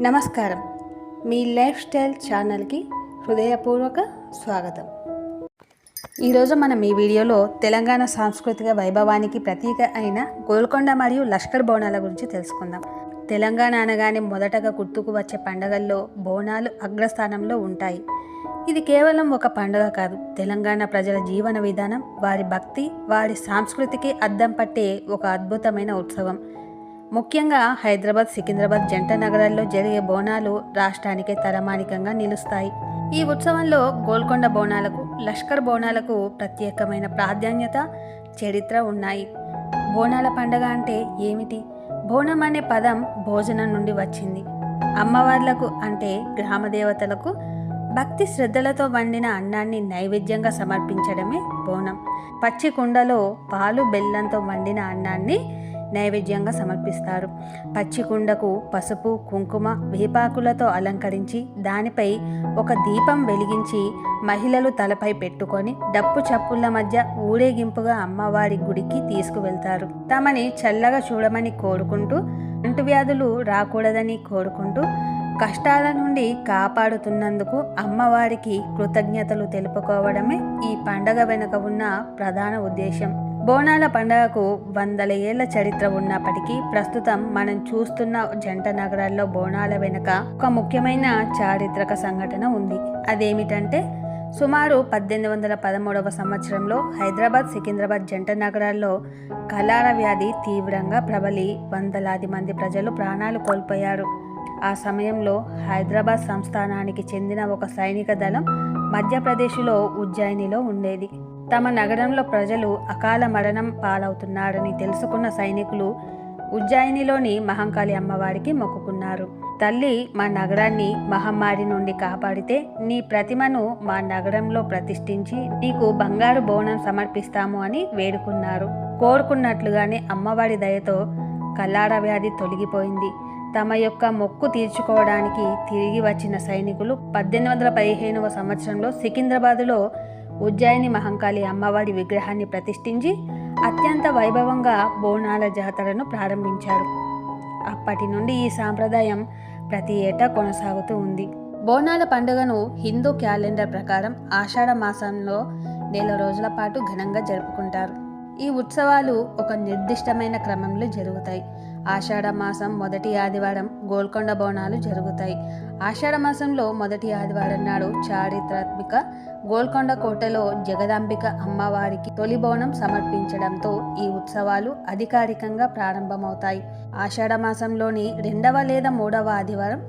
నమస్కారం. మీ life style ఛానల్కి హృదయపూర్వక స్వాగతం. ఈరోజు మనం ఈ వీడియోలో తెలంగాణ సాంస్కృతిక వైభవానికి ప్రతీక అయిన గోల్కొండ మరియు లష్కర్ బోనాల గురించి తెలుసుకుందాం. తెలంగాణ అనగానే మొదటగా గుర్తుకు వచ్చే పండగల్లో బోనాలు అగ్రస్థానంలో ఉంటాయి. ఇది కేవలం ఒక పండుగ కాదు తెలంగాణ ప్రజల జీవన విధానం వారి భక్తి వారి సంస్కృతికి అద్దం పట్టే ఒక అద్భుతమైన ఉత్సవం. ముఖ్యంగా హైదరాబాద్ సికింద్రాబాద్ జంట నగరాల్లో జరిగే బోనాలు రాష్ట్రానికే తలమానికంగా నిలుస్తాయి. ఈ ఉత్సవంలో గోల్కొండ బోనాలకు లష్కర్ బోనాలకు ప్రత్యేకమైన ప్రాధాన్యత చరిత్ర ఉన్నాయి. బోనాల పండగ అంటే ఏమిటి? బోనం అనే పదం భోజనం నుండి వచ్చింది. అమ్మవార్లకు అంటే గ్రామ దేవతలకు భక్తి శ్రద్ధలతో వండిన అన్నాన్ని నైవేద్యంగా సమర్పించడమే బోనం. పచ్చి కుండలో పాలు బెల్లంతో వండిన అన్నాన్ని నైవేద్యంగా సమర్పిస్తారు. పచ్చి కుండకు పసుపు కుంకుమ వేపాకులతో అలంకరించి దానిపై ఒక దీపం వెలిగించి మహిళలు తలపై పెట్టుకొని డప్పు చప్పుల మధ్య ఊరేగింపుగా అమ్మవారి గుడికి తీసుకువెళ్తారు. తమని చల్లగా చూడమని కోరుకుంటూ అంటువ్యాధులు రాకూడదని కోరుకుంటూ కష్టాల నుండి కాపాడుతున్నందుకు అమ్మవారికి కృతజ్ఞతలు తెలుపుకోవడమే ఈ పండగ వెనుక ఉన్న ప్రధాన ఉద్దేశం. బోనాల పండగకు వందల ఏళ్ళ చరిత్ర ఉన్నప్పటికీ ప్రస్తుతం మనం చూస్తున్న జంట నగరాల్లో బోనాల వెనుక ఒక ముఖ్యమైన చారిత్రక సంఘటన ఉంది. అదేమిటంటే సుమారు పద్దెనిమిది వందల పదమూడవ సంవత్సరంలో హైదరాబాద్ సికింద్రాబాద్ జంట నగరాల్లో కలార వ్యాధి తీవ్రంగా ప్రబలి వందలాది మంది ప్రజలు ప్రాణాలు కోల్పోయారు. ఆ సమయంలో హైదరాబాద్ సంస్థానానికి చెందిన ఒక సైనిక దళం మధ్యప్రదేశ్లో ఉజ్జయినిలో ఉండేది. తమ నగరంలో ప్రజలు అకాల మరణం పాలవుతున్నారని తెలుసుకున్న సైనికులు ఉజ్జయినిలోని మహంకాళి అమ్మవారికి మొక్కుకున్నారు. తల్లి మా నగరాన్ని మహమ్మారి నుండి కాపాడితే నీ ప్రతిమను మా నగరంలో ప్రతిష్ఠించి నీకు బంగారు బోనం సమర్పిస్తాము అని వేడుకున్నారు. కోరుకున్నట్లుగానే అమ్మవారి దయతో కల్లార వ్యాధి తొలగిపోయింది. తమ యొక్క మొక్కు తీర్చుకోవడానికి తిరిగి వచ్చిన సైనికులు పద్దెనిమిది వందల పదిహేనవ సంవత్సరంలో సికింద్రాబాదులో ఉజ్జయిని మహంకాళి అమ్మవారి విగ్రహాన్ని ప్రతిష్ఠించి అత్యంత వైభవంగా బోనాల జాతరను ప్రారంభించారు. అప్పటి నుండి ఈ సాంప్రదాయం ప్రతి ఏటా కొనసాగుతూ ఉంది. బోనాల పండుగను హిందూ క్యాలెండర్ ప్రకారం ఆషాఢ మాసంలో నెల రోజుల పాటు ఘనంగా జరుపుకుంటారు. ఈ ఉత్సవాలు ఒక నిర్దిష్టమైన క్రమంలో జరుగుతాయి. మాసం మొదటి ఆదివారం గోల్కొండ బోనాలు జరుగుతాయి. ఆషాఢ మాసంలో మొదటి ఆదివారం నాడు చారిత్రాత్మక గోల్కొండ కోటలో జగదాంబిక అమ్మవారికి తొలి బోనం సమర్పించడంతో ఈ ఉత్సవాలు అధికారికంగా ప్రారంభమవుతాయి. ఆషాఢ మాసంలోని రెండవ లేదా మూడవ ఆదివారం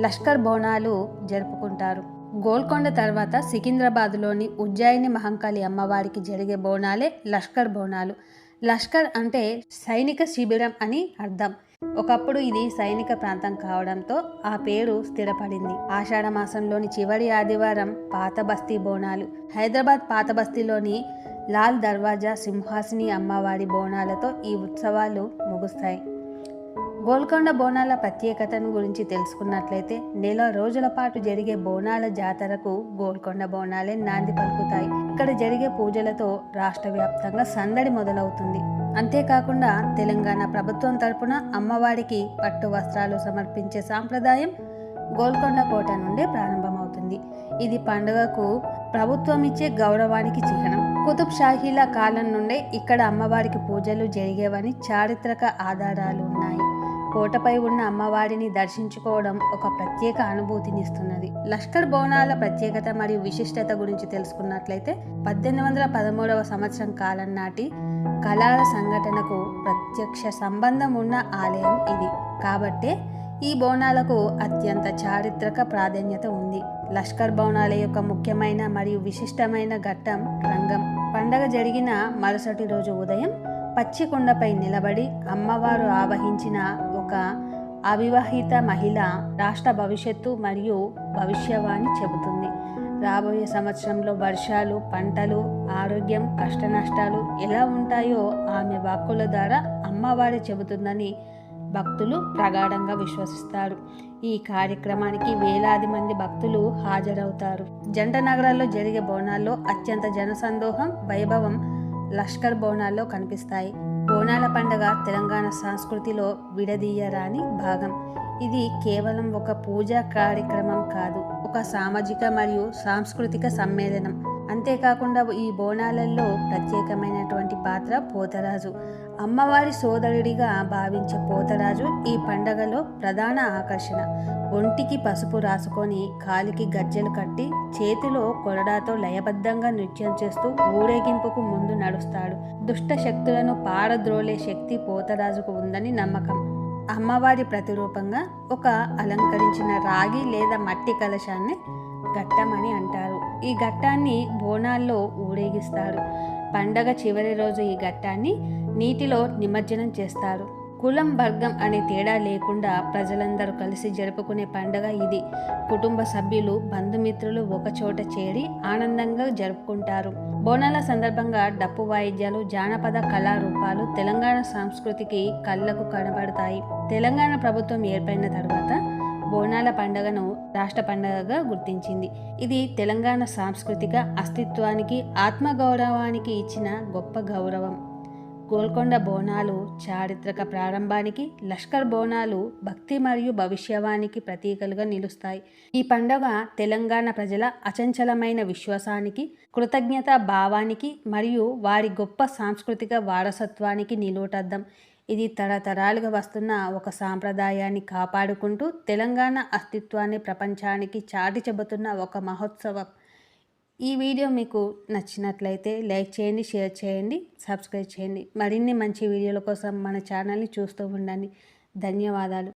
లష్కర్ బోనాలు జరుపుకుంటారు. గోల్కొండ తర్వాత సికింద్రాబాద్లోని ఉజ్జాయిని మహంకాళి అమ్మవారికి జరిగే బోనాలే లష్కర్ బోనాలు. లష్కర్ అంటే సైనిక శిబిరం అని అర్థం. ఒకప్పుడు ఇది సైనిక ప్రాంతం కావడంతో ఆ పేరు స్థిరపడింది. ఆషాఢ మాసంలోని చివరి ఆదివారం పాత బస్తీ బోనాలు. హైదరాబాద్ పాత బస్తీలోని లాల్ దర్వాజా సింహాసిని అమ్మవారి బోనాలతో ఈ ఉత్సవాలు ముగుస్తాయి. గోల్కొండ బోనాల ప్రత్యేకతను గురించి తెలుసుకున్నట్లయితే నెల రోజుల పాటు జరిగే బోనాల జాతరకు గోల్కొండ బోనాలే నాంది పలుకుతాయి. ఇక్కడ జరిగే పూజలతో రాష్ట్ర వ్యాప్తంగా సందడి మొదలవుతుంది. అంతేకాకుండా తెలంగాణ ప్రభుత్వం తరపున అమ్మవారికి పట్టు వస్త్రాలు సమర్పించే సాంప్రదాయం గోల్కొండ కోట నుండే ప్రారంభమవుతుంది. ఇది పండుగకు ప్రభుత్వం ఇచ్చే గౌరవానికి చిహ్నం. కుతుబ్ షాహీల కాలం నుండే ఇక్కడ అమ్మవారికి పూజలు జరిగేవని చారిత్రక ఆధారాలు ఉన్నాయి. కోటపై ఉన్న అమ్మవారిని దర్శించుకోవడం ఒక ప్రత్యేక అనుభూతినిస్తున్నది. లష్కర్ బోనాల ప్రత్యేకత మరియు విశిష్టత గురించి తెలుసుకున్నట్లయితే పద్దెనిమిది వందల పదమూడవ సంవత్సరం కాలం నాటి కళాల సంఘటనకు ప్రత్యక్ష సంబంధం ఉన్న ఆలయం ఇది. కాబట్టే ఈ బోనాలకు అత్యంత చారిత్రక ప్రాధాన్యత ఉంది. లష్కర్ బోనాల యొక్క ముఖ్యమైన మరియు విశిష్టమైన ఘట్టం రంగం. పండగ జరిగిన మరుసటి రోజు ఉదయం పచ్చికొండపై నిలబడి అమ్మవారు ఆవహించిన ఒక అవివాహిత మహిళ రాష్ట్ర భవిష్యత్తు మరియు భవిష్యవాణి చెబుతుంది. రాబోయే సంవత్సరంలో వర్షాలు పంటలు ఆరోగ్యం కష్టనష్టాలు ఎలా ఉంటాయో ఆమె వాక్కుల ద్వారా అమ్మవారి చెబుతుందని భక్తులు ప్రగాఢంగా విశ్వసిస్తారు. ఈ కార్యక్రమానికి వేలాది మంది భక్తులు హాజరవుతారు. జంట నగరాల్లో జరిగే బోనాల్లో అత్యంత జనసందోహం వైభవం లష్కర్ బోనాల్లో కనిపిస్తాయి. బోనాల పండుగ తెలంగాణ సంస్కృతిలో విడదీయరాని భాగం. ఇది కేవలం ఒక పూజా కార్యక్రమం కాదు ఒక సామాజిక మరియు సాంస్కృతిక సమ్మేళనం. అంతేకాకుండా ఈ బోనాలలో ప్రత్యేకమైనటువంటి పాత్ర పోతరాజు. అమ్మవారి సోదరుడిగా భావించే పోతరాజు ఈ పండగలో ప్రధాన ఆకర్షణ. ఒంటికి పసుపు రాసుకొని కాలికి గజ్జెలు కట్టి చేతిలో కొరడాతో లయబద్ధంగా నృత్యం చేస్తూ ఊరేగింపుకు ముందు నడుస్తాడు. దుష్ట శక్తులను పారద్రోలే శక్తి పోతరాజుకు ఉందని నమ్మకం. అమ్మవారి ప్రతిరూపంగా ఒక అలంకరించిన రాగి లేదా మట్టి కలశాన్ని ఘట్టమని అంటారు. ఈ ఘట్టాన్ని బోనాల్లో ఊరేగిస్తారు. పండగ చివరి రోజు ఈ ఘట్టాన్ని నీటిలో నిమజ్జనం చేస్తారు. కులం వర్గం అనే తేడా లేకుండా ప్రజలందరూ కలిసి జరుపుకునే పండగ ఇది. కుటుంబ సభ్యులు బంధుమిత్రులు ఒకచోట చేరి ఆనందంగా జరుపుకుంటారు. బోనాల సందర్భంగా డప్పు వాయిద్యాలు జానపద కళారూపాలు తెలంగాణ సంస్కృతికి కళ్ళకు కనబడతాయి. తెలంగాణ ప్రభుత్వం ఏర్పడిన తర్వాత బోనాల పండుగను రాష్ట్ర పండుగగా గుర్తించింది. ఇది తెలంగాణ సాంస్కృతిక అస్తిత్వానికి ఆత్మగౌరవానికి ఇచ్చిన గొప్ప గౌరవం. గోల్కొండ బోనాలు చారిత్రక ప్రారంభానికి లష్కర్ బోనాలు భక్తి మరియు భవిష్యవానికి ప్రతీకలుగా నిలుస్తాయి. ఈ పండుగ తెలంగాణ ప్రజల అచంచలమైన విశ్వాసానికి కృతజ్ఞత భావానికి మరియు వారి గొప్ప సాంస్కృతిక వారసత్వానికి నిలువటద్దం. ఇది తరతరాలుగా వస్తున్న ఒక సాంప్రదాయాన్ని కాపాడుకుంటూ తెలంగాణ అస్తిత్వాన్ని ప్రపంచానికి చాటి చెబుతున్న ఒక మహోత్సవం. ఈ వీడియో మీకు నచ్చినట్లయితే లైక్ చేయండి షేర్ చేయండి సబ్స్క్రైబ్ చేయండి. మరిన్ని మంచి వీడియోల కోసం మన ఛానల్ని చూస్తూ ఉండండి. ధన్యవాదాలు.